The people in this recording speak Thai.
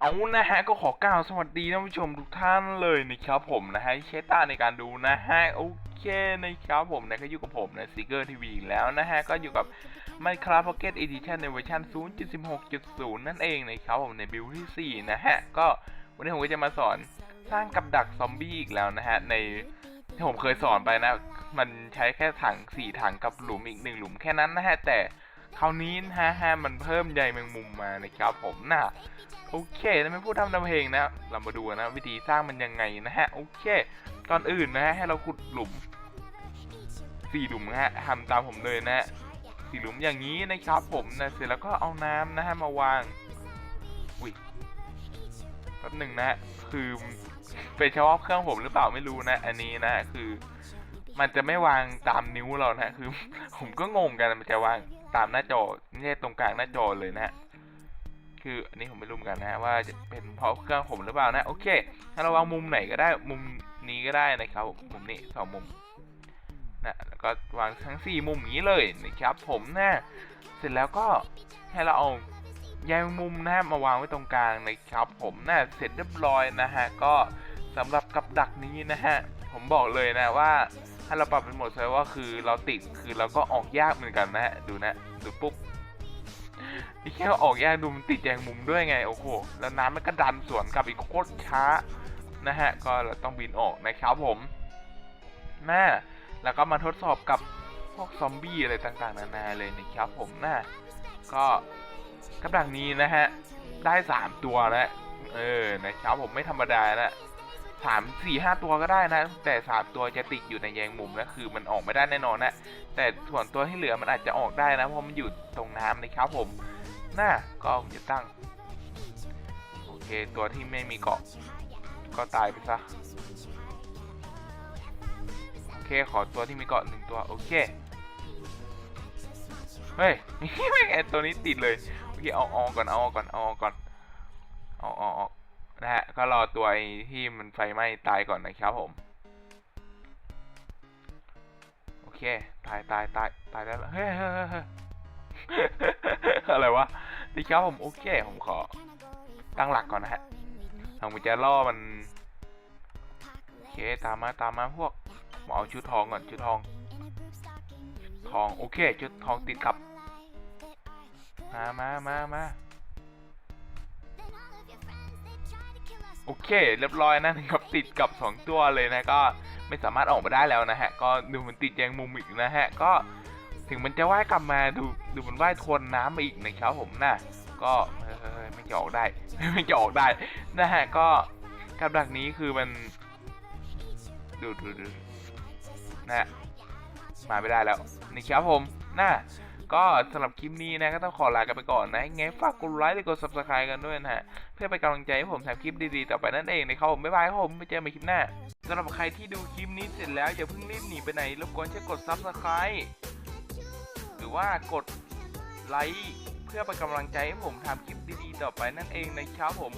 เอานะฮะก็ขอกล่าวสวัสดีท่านผู้ชมทุกท่านเลยนะครับผมนะฮะใช้ตาในการดูนะฮะโอเคนะครับผมนะก็อยู่กับผมนะซิเกอร์ทีวีแล้วนะฮะก็อยู่กับ Minecraft Pocket Edition ในเวอร์ชัน0.16.0 นั่นเองนะครับผมในบิลที่4นะฮะก็วันนี้ผมก็จะมาสอนสร้างกับดักซอมบี้อีกแล้วนะฮะใน ที่ผมเคยสอนไปนะ มันใช้แค่ถัง4ถังกับหลุมอีก1หลุมแค่นั้นนะฮะ แต่คราวนี้นะฮะมันเพิ่มใยแมงมุมมานะครับผมนะโอเคแล้วไม่พูดทำทำเพลงนะ เรามาดูนะวิธีสร้างมันยังไงนะฮะ โอเคก่อนอื่นนะฮะให้เราขุดหลุมสี่หลุมนะฮะทำตามผมเลยนะฮะสี่หลุมอย่างนี้นะครับผมนะเสร็จแล้วก็เอาน้ำนะฮะมาวางอุ้ยแป๊บหนึ่งนะฮะคือ เป็นเฉพาะเครื่องผมหรือเปล่าไม่รู้นะ อันนี้นะ คือ มันจะไม่วางตามนิ้วเรานะคือ ผมก็งงกันมันจะวางตามหน้าจอไม่ใช่ตรงกลางหน้าจอเลยนะคืออันนี้ผมไม่รู้เหมือนกันนะว่าจะเป็นเพราะเครื่องผมหรือเปล่านะโอเค ถ้าเราวางมุมไหนก็ได้มุมนี้ก็ได้นะครับมุมนี้สองมุมนะแล้วก็วางทั้งสี่มุมนี้เลยนะครับผมนะเสร็จแล้วก็ให้เราเอา ใยงมุมนะฮะมาวางไว้ตรงกลางนะครับผมนะเสร็จเรียบร้อยนะฮะก็สำหรับกับดักนี้นะฮะผมบอกเลยนะว่าถ้าเราปรับเป็นโหมดเซิร์ว่าคือเราติดคือเราก็ออกยากเหมือนกันนะฮะดูนะดูปุ๊บนี่แค่ออกยากดูมันติดแยงมุมด้วยไงโอ้โหแล้วน้ำมันก็ดันสวนกลับอีกโคตรช้านะฮะก็เราต้องบินออกนะครับผมน่าแล้วก็มาทดสอบกับพวกซอมบี้อะไรต่างๆ นานาเลยนะครับผมน่าก็ กำลังนี้นะฮะ ได้สามตัวนะเออนะครับผมไม่ธรรมดานะสามสี่ห้าตัวก็ได้นะ แต่สามตัวจะติดอยู่ในแยงมุมนะคือมันออกไม่ได้แน่นอนนะ แต่ส่วนตัวที่เหลือมันอาจจะออกได้นะเพราะมันอยู่ตรงน้ำนะครับผมน่าก็ผมจะตั้ง โอเคตัวที่ไม่มีเกาะ ก็ตายไปซะโอเคขอตัวที่มีเกาะหนึ่งตัวโอเคเฮ้ยไม่ไอตัวนี้ติดเลย โอเคเอาออกก่อนเอาออกก่อนเอาออกก่อนเอาออกออกนะฮะก็รอตัวไอ้ที่มันไฟไหม้ตายก่อนนะครับผมโอเคตายตายตายตายแล้วเฮ้ยเฮ้ยอะไรวะดีครับผมโอเคผมขอตั้งหลักก่อนนะฮะผมจะล่อมันโอเคตามมาตามมาพวกผมเอาชุดทองก่อนชุดทอง ทองโอเคชุดทองติดกับ มามามามาโอเค เรียบร้อยนะกับติดกับ 2 ตัวเลยนะก็ไม่สามารถออกมาได้แล้วนะฮะ ก็ดูมันติดแยงมุมอีกนะฮะ ก็ถึงมันจะว่ายกลับมาดูดูมันว่ายทวนน้ำมาอีกนะครับผมนะก็เฮ้ยไม่จะออกได้ ไม่จะออกได้นะฮะก็กับดักนี้คือมันดูดูดูนะฮะมาไม่ได้แล้วนี่ครับผมนะ ก็สำหรับคลิปนี้นะก็ต้องขอลากันไปก่อนนะยังไงฝากกดไลค์และกด subscribe กันด้วยนะฮะเพื่อเป็นกำลังใจให้ผมทำคลิปดีๆต่อไปนั่นเองนะครับผมบ๊ายบายครับผมไปเจอกันใหม่คลิปหน้าสำหรับใครที่ดูคลิปนี้เสร็จแล้วอย่าเพิ่งรีบหนีไปไหนรบกวนช่วยกด subscribe หรือว่ากดไลค์เพื่อเป็นกำลังใจให้ผมทำคลิปดีๆต่อไปนั่นเองนะครับผม